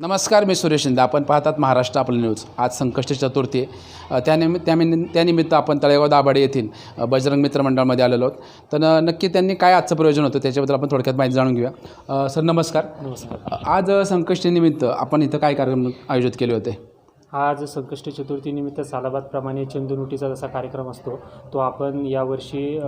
नमस्कार मी सुरेश शिंदे. आपण पाहतात महाराष्ट्र आपलं न्यूज आज संकष्ट चतुर्थी आहे. अ, त्यानिमि त्यामिन त्यानिमित्त आपण तळेगाव दाभाडे येथील बजरंग मित्र मंडळामध्ये आलेलो आहोत. तर नक्की त्यांनी काय आजचं प्रयोजन होतं त्याच्याबद्दल आपण थोडक्यात माहिती जाणून घेऊया. सर नमस्कार. नमस्कार. आज संकष्टीनिमित्त आपण इथं काय कार्यक्रम आयोजित केले होते? आज संकष्ट चतुर्थीनिमित्त सालाबादप्रमाणे चंदनुटीचा जसा कार्यक्रम असतो तो आपण यावर्षी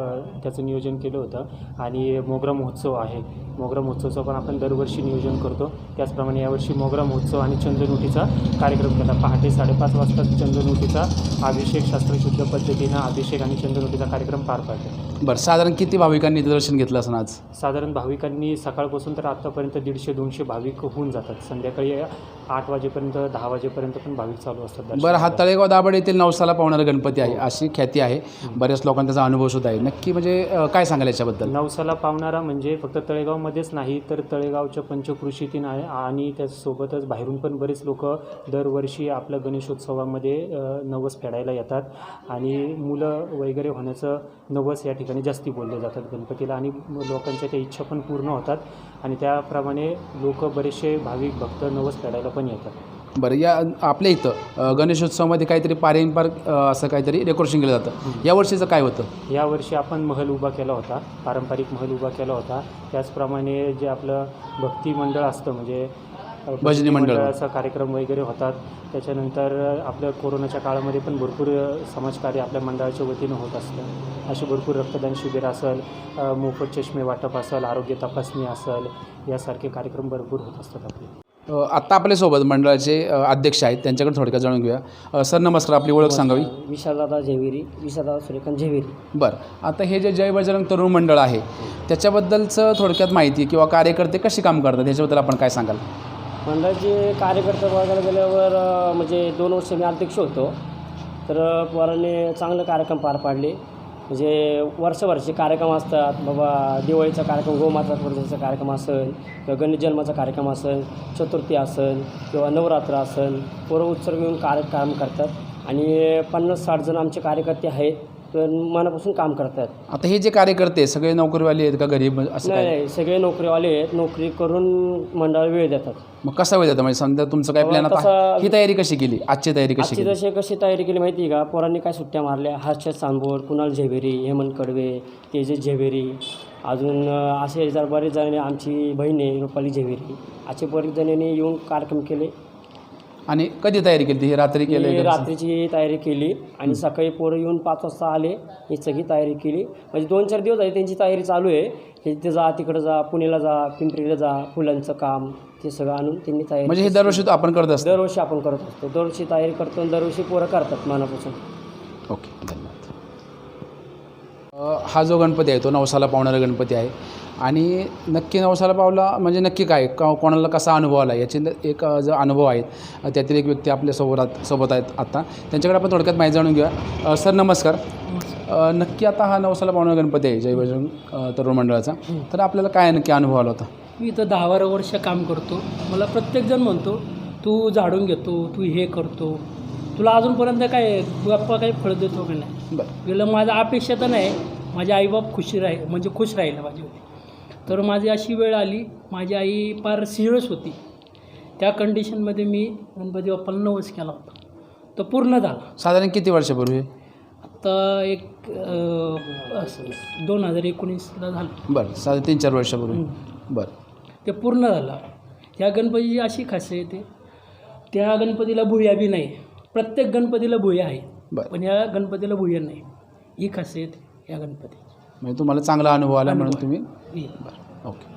त्याचं नियोजन केलं होतं. आणि मोगरा महोत्सव आहे. मोगरा महोत्सवचं पण आपण दरवर्षी नियोजन करतो. त्याचप्रमाणे यावर्षी मोगरा महोत्सव आणि चंदनुटीचा कार्यक्रम केला. पहाटे साडेपाच वाजता चंदनुटीचा अभिषेक शास्त्रशुद्ध पद्धतीनं अभिषेक आणि चंदनुटीचा कार्यक्रम पार पाडतो बरं साधारण किती भाविकांनी इथं दर्शन घेतलं असं आज? साधारण भाविकांनी सकाळपासून तर आत्तापर्यंत दीडशे दोनशे भाविक होऊन जातात. संध्याकाळी आठ वाजेपर्यंत दहा वाजेपर्यंत पण भाविक चालू असतात बरं हा. तळेगाव दाभाडे येथील नवसाला पावणारा गणपती आहे अशी ख्याती आहे. बऱ्याच लोकांना त्याचा अनुभव सुद्धा आहे. नक्की म्हणजे काय सांगाल याच्याबद्दल? नवसाला पावणारा म्हणजे फक्त तळेगावमध्येच नाही तर तळेगावच्या पंचकृषीतील आहे आणि त्याचसोबतच बाहेरून पण बरेच लोक दरवर्षी आपल्या गणेशोत्सवामध्ये नवस फेडायला येतात. आणि मुलं वगैरे होण्याचं नवस या ठिकाणी जास्ती बोलले जातात गणपतीला आणि लोकांच्या त्या इच्छा पण पूर्ण होतात आणि त्याप्रमाणे लोक बरेचसे भाविक भक्त नवस फेडायला पण येतात. बरं या आपल्या इथं गणेशोत्सवामध्ये काहीतरी पारंपरिक असं काहीतरी डेकोरेशन केलं जातं. या वर्षीचं काय होतं? यावर्षी आपण महल उभा केला होता पारंपरिक महल उभा केला होता. त्याचप्रमाणे जे आपलं भक्ती मंडळ असतं म्हणजे भजनी मंडळ. मंडळाचा कार्यक्रम वगैरे होतात. त्याच्यानंतर आपल्या कोरोनाच्या काळामध्ये पण भरपूर समाजकार्य आपल्या मंडळाच्या वतीनं होत असतं. असे भरपूर रक्तदान शिबिर असेल मोफत चष्मे वाटप असेल आरोग्य तपासणी असेल यासारखे कार्यक्रम भरपूर होत असतात आपले. आत्ता आपल्यासोबत मंडळाचे अध्यक्ष आहेत. त्यांच्याकडे थोडक्यात जाणून घेऊया. सर नमस्कार. आपली ओळख सांगावी? विशालदादा झेविरी विशालदादा सूर्यकांत झेविरी. बरं. आता हे जे जय बजरंग तरुण मंडळ आहे त्याच्याबद्दलचं थोडक्यात माहिती किंवा कार्यकर्ते कशी काम करतात? त्याच्याबद्दल आपण काय सांगाल? मंडळाचे कार्यकर्ते बघायला गेल्यावर म्हणजे दोन वर्ष मी अध्यक्ष होतो तर पोरांनी चांगले कार्यक्रम पार पाडले. म्हणजे वर्षभरचे कार्यक्रम असतात. बाबा दिवाळीचा कार्यक्रम गोमाता पूजनाचा कार्यक्रम असेल किंवा गणेश जन्माचा कार्यक्रम असेल चतुर्थी असेल किंवा नवरात्र असेल पोरं उत्सर्ग येऊन कार्यक्रम करतात. आणि पन्नास साठ जण आमचे कार्यकर्ते आहेत. मनापासून काम करतात. आता हे जे कार्यकर्ते सगळे नोकरीवाले आहेत का गरीब असं नाही काय? नाही सगळे नोकरीवाले आहेत. नोकरी करून मंडळाला वेळ देतात. मग कसा वेळ जातं म्हणजे समजा तुमचं काय प्लॅन आता? तसा- ही तयारी कशी केली? आजची तयारी कशी आजची केली? जशी कशी तयारी केली माहिती आहे का? पोरांनी काय सुट्ट्या मारल्या? हर्षद सांबोर कुणाल झेवेरी हेमंत कडवे तेजस झेवेरी अजून अं, असे जर बरेच जणांनी आमची बहीण आहे रुपाली झेवेरी असे बरेच जणांनी येऊन कार्यक्रम केले. आणि कधी तयारी केली ती? ही रात्री मी केली रात्रीची तयारी केली आणि सकाळी पोरं येऊन पाच वाजता आले ही सगळी तयारी केली. म्हणजे दोन चार दिवस आहे त्यांची तयारी चालू आहे. हे इथे जा तिकडं जा पुण्याला जा पिंपरीला जा फुलांचं काम ते सगळं आणून त्यांनी तयारी म्हणजे हे दरवर्षी तो आपण करत असतो? दरवर्षी आपण करत असतो. दरवर्षी तयारी करतो आणि दरवर्षी पोरं करतात मनापासून. ओके धन्यवाद. अ, हा जो गणपती आहे तो नवसाला पावणारा गणपती आहे. आणि नक्की नवसाला पावला म्हणजे नक्की काय? का कोणाला कसा अनुभव आला याचे एक जो अनुभव आहेत त्यातील एक व्यक्ती आपल्यासोबत आहेत आता. त्यांच्याकडे आपण थोडक्यात माहिती जाणून घेऊया. सर नमस्कार. नक्की आता हा नवसाला पावणारा गणपती आहे जय बजरंग अ, तरुण मंडळाचा. तर आपल्याला काय नक्की अनुभव आला होता? मी इथं दहा बारा वर्ष काम करतो. मला प्रत्येकजण म्हणतो तू झाडून घेतो तू हे करतो. तुला अजूनपर्यंत काय बाप्पा काही फळ देतो का नाही? बरं. गेलं माझं अपेक्षा तर नाही. माझे आईबाप खुशी राहील म्हणजे खुश राहिलं माझी तर माझी अशी वेळ आली. माझी आई फार सिरियस होती. त्या कंडिशनमध्ये मी गणपती बाप्पाला नवस केला होता. तो पूर्ण झाला. साधारण किती वर्षापूर्वी? आता एक दोन हजार एकोणीसला झालं. बरं साधारण तीन चार वर्षापूर्वी. बरं. ते पूर्ण झालं. या गणपतीची अशी खासियत आहे त्या गणपतीला भुया बी नाही. प्रत्येक गणपतीला भुया आहे पण या गणपतीला भुया नाही. ही खासियत या गणपती म्हणजे तुम्हाला चांगला अनुभव आला म्हणून तुम्ही ओके.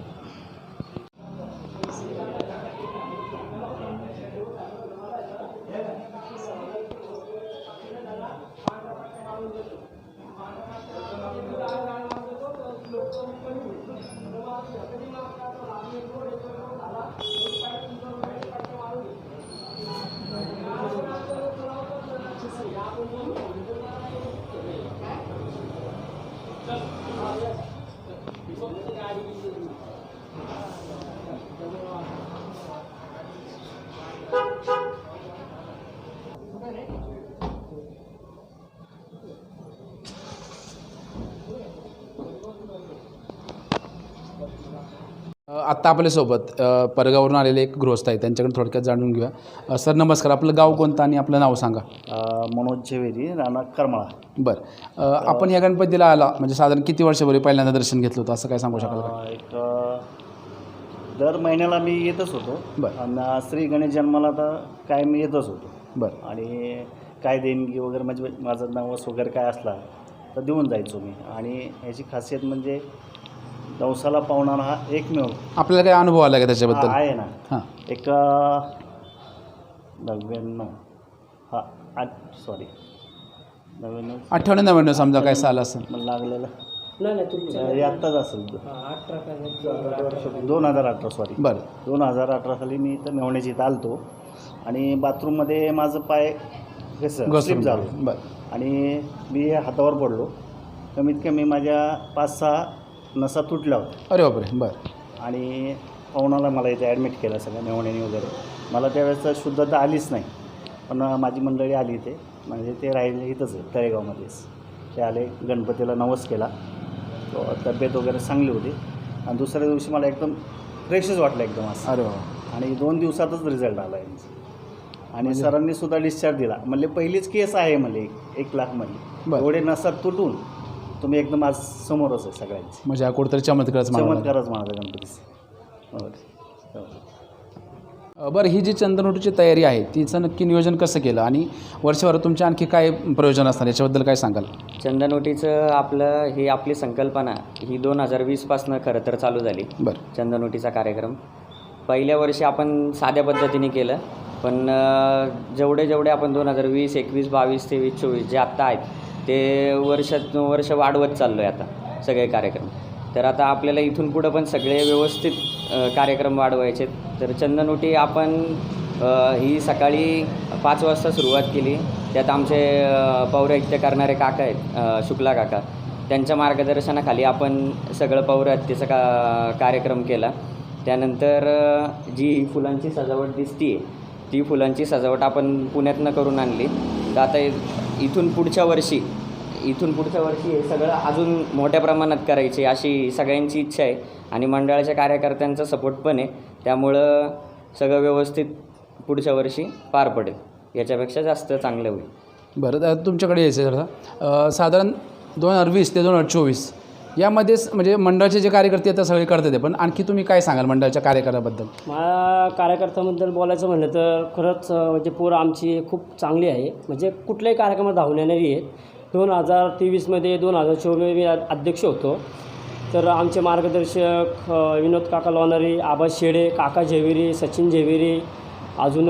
对。आत्ता आपल्यासोबत परगावरून आलेले एक गृहस्थ आहे त्यांच्याकडे थोडक्यात जाणून घेऊया. सर नमस्कार आपलं गाव कोणतं आणि आपलं नाव सांगा. मनोज झवेरी राणा करमाळा. बरं. आपण या गणपतीला आला म्हणजे साधारण किती वर्षापूर्वी पहिल्यांदा दर्शन घेतलं होतं असं काय सांगू शकाल का? एक दर महिन्याला मी येतच होतो. बरं. आणि श्री गणेश जन्माला तर काय मी येतच होतो. बरं. आणि काय देणगी वगैरे म्हणजे माझं नवस वगैरे काय असला तर देऊन जायचो मी. आणि ह्याची खासियत म्हणजे नवसाला पावणारा हा एकमेव. आपल्याला काय अनुभव आला का हा त्याच्याबद्दल आहे ना. हां. एक नव्याण्णव. हा आठ सॉरी नव्याण्णव. अठ्ठावन्न नव्याण्णव समजा काय साल असेल. मला लागलेलं. नाही नाही तुमच्या हे आत्ताच असेल. दोन हजार अठरा सॉरी बरं. दोन हजार अठरा साली मी इथं मेवण्याची इथं आलतो. आणि बाथरूममध्ये माझं पाय कसं स्लिप घसरून झालं. बरं. आणि मी हातावर पडलो. कमीत कमी माझ्या पाच सहा नसा तुटल्या होत्या अरे बापरे बरं. आणि पाहुणाला मला इथे ॲडमिट केलं सगळं मेवण्याने वगैरे. मला त्यावेळेस शुद्धता आलीच नाही. पण माझी मंडळी आली इथे. म्हणजे ते राहिले इथंच आहे तळेगावमध्येच ते आले गणपतीला नवस केला. तो तब्येत वगैरे चांगली होती. आणि दुसऱ्या दिवशी मला एकदम फ्रेशच वाटलं एकदम असं. अरे बाबा आणि दोन दिवसातच रिझल्ट आला यांचा. आणि सरांनी सुद्धा डिस्चार्ज दिला. म्हणले पहिलीच केस आहे म्हणले एक लाख म्हणले बरं. एवढे नसात तुटून तुम्ही एकदम आज समोरच आहे सगळ्यांचे. म्हणजे हा कुठेतरी चमत्कारच लागेल. चमत्कारच माझा गणपतीचा हो. हो. बरं ही जी चंदनवटीची तयारी आहे तिचं नक्की नियोजन कसं केलं? आणि वर्षभरात तुमचे आणखी काय प्रयोजन असणार? याच्याबद्दल काय सांगाल? चंदनोटीचं आपलं ही आपली संकल्पना ही दोन हजार वीसपासनं खरं तर चालू झाली. बरं. चंदनोटीचा कार्यक्रम. पहिल्या वर्षी आपण साध्या पद्धतीने केलं पण अं, जेवढे जेवढे आपण दोन हजार वीस एकवीस बावीस तेवीस चोवीस जे आत्ता आहेत ते वर्षात वर्ष वाढवत चाललो आहे आता सगळे कार्यक्रम. तर आता आपल्याला इथून पुढं पण सगळे व्यवस्थित कार्यक्रम वाढवायचे तर चंदनोटी आपण ही सकाळी पाच वाजता सुरुवात केली. त्यात आमचे अ, पौराहित्य करणारे काका आहेत शुक्ला काका. त्यांच्या मार्गदर्शनाखाली आपण सगळं पौराहित्यचा का कार्यक्रम केला. त्यानंतर जी फुलांची सजावट दिसती ती फुलांची सजावट आपण पुण्यातनं करून आणली. तर आता इथून पुढच्या वर्षी इथून पुढच्या वर्षी हे सगळं अजून मोठ्या प्रमाणात करायचे अशी सगळ्यांची इच्छा आहे. आणि मंडळाच्या कार्यकर्त्यांचा सपोर्ट पण आहे. त्यामुळं सगळं व्यवस्थित पुढच्या वर्षी पार पडेल. याच्यापेक्षा जास्त चांगलं होईल. बरं तुमच्याकडे यायचं आहे जरा साधारण दोन हजार वीस ते दोन हजार चोवीस यामध्येच म्हणजे मंडळाचे जे कार्यकर्ते आता सगळे करतात ते. पण आणखी तुम्ही काय सांगाल मंडळाच्या कार्यकर्त्याबद्दल? मला कार्यकर्त्याबद्दल बोलायचं म्हणलं तर खरंच म्हणजे पोरं आमची खूप चांगली आहे. म्हणजे कुठल्याही कार्यक्रमात धावून येणारी आहेत. दोन हजार तेवीसमध्ये दोन हजार चोवीस मी अध्यक्ष होतो. तर आमचे मार्गदर्शक विनोद काका लोणारी आबा शेडे काका झेविरी सचिन झेविरी अजून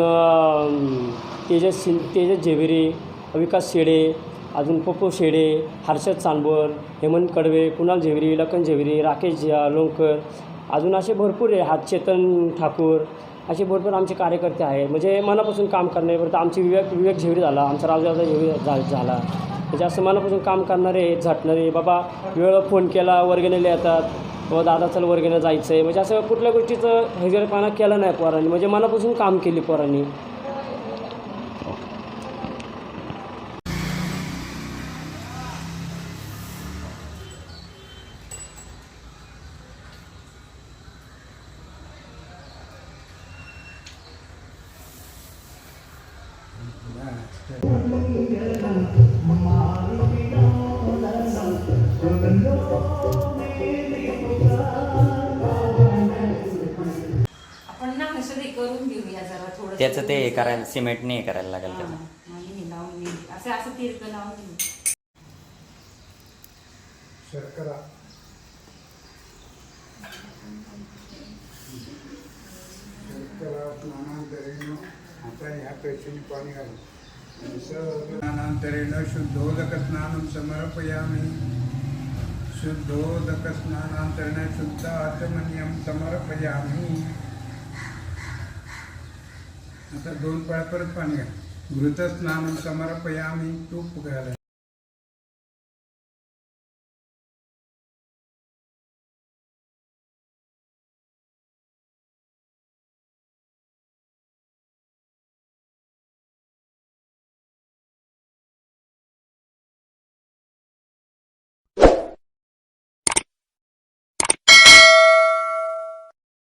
तेजस सिं तेजस झेविरी विकास शेडे अजून पप्पू शेडे हर्षद चांदबर हेमंत कडवे कुणाल झेवरी लखन झेवरी राकेश झा- लोणकर अजून असे भरपूर आहे हात चेतन ठाकूर असे भरपूर आमचे कार्यकर्ते आहेत. म्हणजे मनापासून काम करणारे परत आमचे विवेक विवेक झेवरी झाला आमचा रावजादा झेवरी झा झाला. म्हणजे असं मनापासून काम करणारे झटणारे बाबा वेळ फोन केला वर्गणीला येतात. व दादा चल वर्गेनं जायचं आहे म्हणजे असं कुठल्या गोष्टीचं हजेरपणा केला नाही पोरांनी. म्हणजे मनापासून काम केली पोरांनी. त्याचं ते हे करायला सिमेंटने हे करायला लागेल घेऊ असं असं तिरकं लावून घेऊ आता ह्या पेशीने पाणी घालू. स्नानांतरेण शुद्धोदक स्नानं समर्पयामि. शुद्धोदक स्नानांतरेण शुद्ध आत्मनियम समर्पयामि. आता दोन पळा पाणी घाल घृतस्नान समर्पयामी तूप घाला.